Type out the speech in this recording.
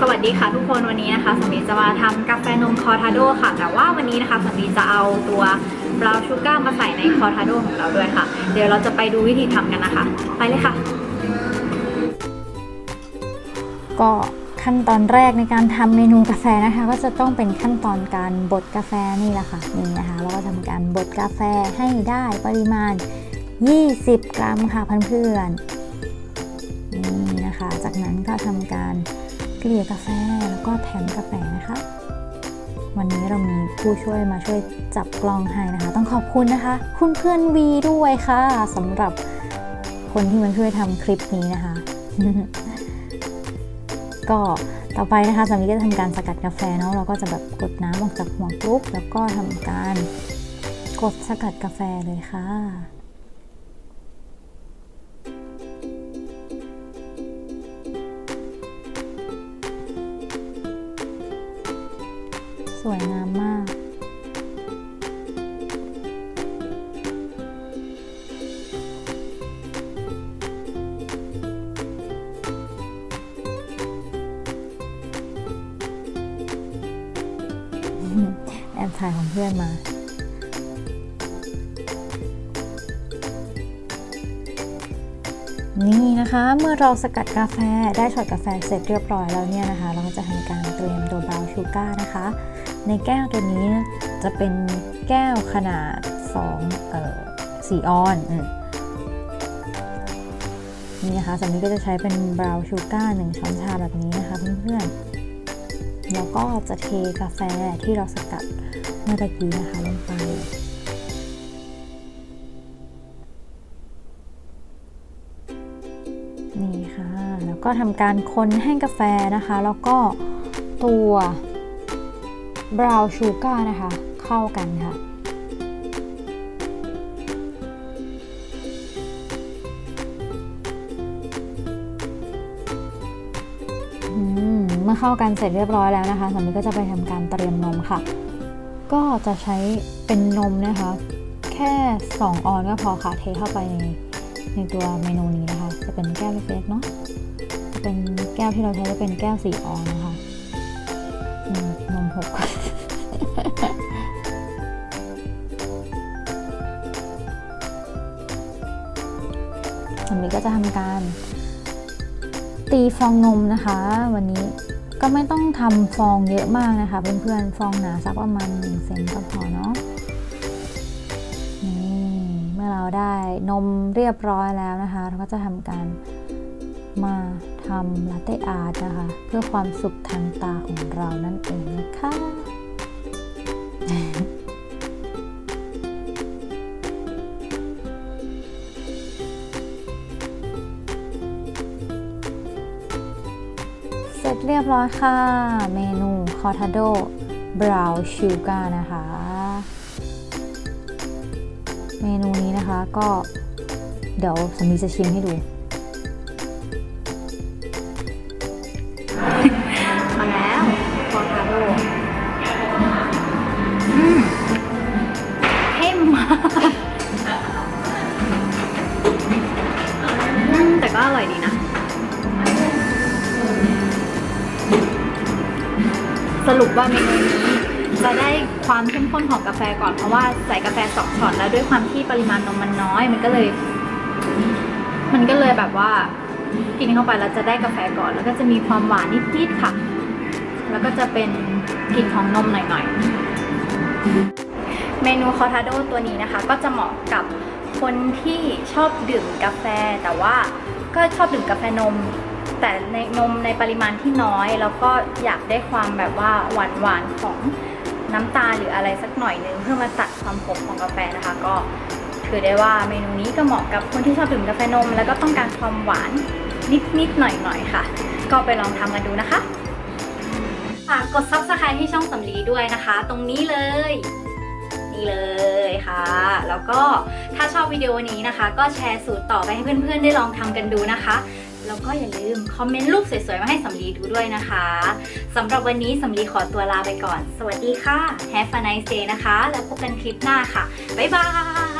สวัสดีค่ะทุกคนวันนี้นะคะสัมลีจะมาทำกาแฟนมคอทาโดค่ะ แต่ว่าวันนี้นะคะสัมลีจะเอาตัวบราวชูการ์มาใส่ในคอทาโดของเราด้วยค่ะ เดี๋ยวเราจะไปดูวิธีทำกันนะคะ ไปเลยค่ะ ก็ขั้นตอนแรกในการทำเมนูกาแฟนะคะ ก็จะต้องเป็นขั้นตอนการบดกาแฟนี่แหละค่ะนี่นะคะเราก็ทำการบดกาแฟให้ได้ปริมาณ 20 กรัมค่ะเพื่อนๆนี่นะคะ จากนั้นก็ทำการ กลี่ยกาแฟแล้วก็แถมกาแฟนะคะ วันนี้เรามีผู้ช่วยมาช่วยจับกล้องให้นะคะ ต้องขอบคุณนะคะ คุณเพื่อนวีด้วยค่ะสำหรับคนที่มาช่วยทำคลิปนี้นะคะ ก็ต่อไปนะคะสามีก็จะทำการสกัดกาแฟเนาะเราก็จะแบบกดน้ำออกจากหัวกรุ๊ปแล้วก็ทำการกดสกัดกาแฟเลยค่ะ สวยงามมาก แอบถ่ายของเพื่อนมา นี่นะคะ เมื่อเราสกัดกาแฟได้ช็อตกาแฟเสร็จเรียบร้อยแล้วเนี่ยนะคะ เราก็จะทำการเตรียมตัวบราวน์ชูการ์นะคะ ในแก้วตัวนี้จะเป็นแก้วขนาด2เอ่อ4ออนนี่นะคะสามีก็จะใช้เป็นบราวน์ชูการ์หนึ่งช้อนชาแบบนี้นะคะเพื่อนๆแล้วก็จะเทกาแฟที่เราสกัดเมื่อตะกี้นะคะลงไป ค่ะแล้วก็ทำการคนให้กาแฟนะคะ แล้วก็ตัวบราวน์ชูการ์นะคะ เข้ากันค่ะเมื่อเข้ากันเสร็จเรียบร้อยแล้วนะคะสามีก็จะไปทำการเตรียมนมค่ะ ก็จะใช้เป็นนมนะคะ แค่ 2 ออนก็พอค่ะ เทเข้าไปในในตัวเมนูนี้นะคะ จะเป็นแก้วเล็กๆเนาะจะเป็นแก้วที่เราใช้จะเป็นแก้ว4ออนนะคะนมหกสามีก็จะทำการ ตีฟองนมนะคะ วันนี้ก็ไม่ต้องทำฟองเยอะมากนะคะ เพื่อนๆ ฟองหนาสักประมาณ1เซนก็พอเนาะ ได้นมเรียบร้อยแล้วนะคะ เราก็จะทำการมาทำลาเต้อาร์ตนะคะ เพื่อความสุขทางตาของเรานั่นเองนะคะเสร็จเรียบร้อยค่ะ เมนูคอร์ทาโดบราวน์ชูการ์นะคะ เมนูนี้ นะคะ ก็เดี๋ยวสามีจะชิมให้ดูมาแล้วคอร์ทาโดอืมเข้มมากแต่ก็อร่อยดีนะ สรุปว่าเมนูนี้ จะได้ความเข้มข้นของกาแฟก่อนเพราะว่าใส่กาแฟสองช็อตแล้วด้วยความที่ปริมาณนมมันน้อย มันก็เลย มันก็เลยแบบว่ากินเข้าไปแล้วจะได้กาแฟก่อน แล้วก็จะมีความหวานนิดๆค่ะ แล้วก็จะเป็นกลิ่นของนมหน่อยๆ เมนูคอทาโดตัวนี้นะคะ ก็จะเหมาะกับคนที่ชอบดื่มกาแฟแต่ว่าก็ชอบดื่มกาแฟนม แต่ในนมในปริมาณที่น้อย แล้วก็อยากได้ความแบบว่าหวานหวานๆของ น้ำตาลหรืออะไรสักหน่อยนึงเพื่อมาตัดความขมของกาแฟนะคะ ก็ถือได้ว่าเมนูนี้ก็เหมาะกับคนที่ชอบดื่มกาแฟนม แล้วก็ต้องการความหวานนิดๆหน่อยๆค่ะ ก็ไปลองทำกันดูนะคะฝากกด subscribe ที่ช่องสำลีด้วยนะคะ ตรงนี้เลย นี่เลยค่ะ แล้วก็ถ้าชอบวิดีโอนี้นะคะ ก็แชร์สูตรต่อไปให้เพื่อนๆ ได้ลองทำกันดูนะคะ แล้วก็อย่าลืมคอมเมนต์รูปสวยๆ มาให้สำลีดูด้วยนะคะสำหรับวันนี้สำลีขอตัวลาไปก่อน สวัสดีค่ะ Have a nice day นะคะ แล้วพบกันคลิปหน้าค่ะ บ๊ายบาย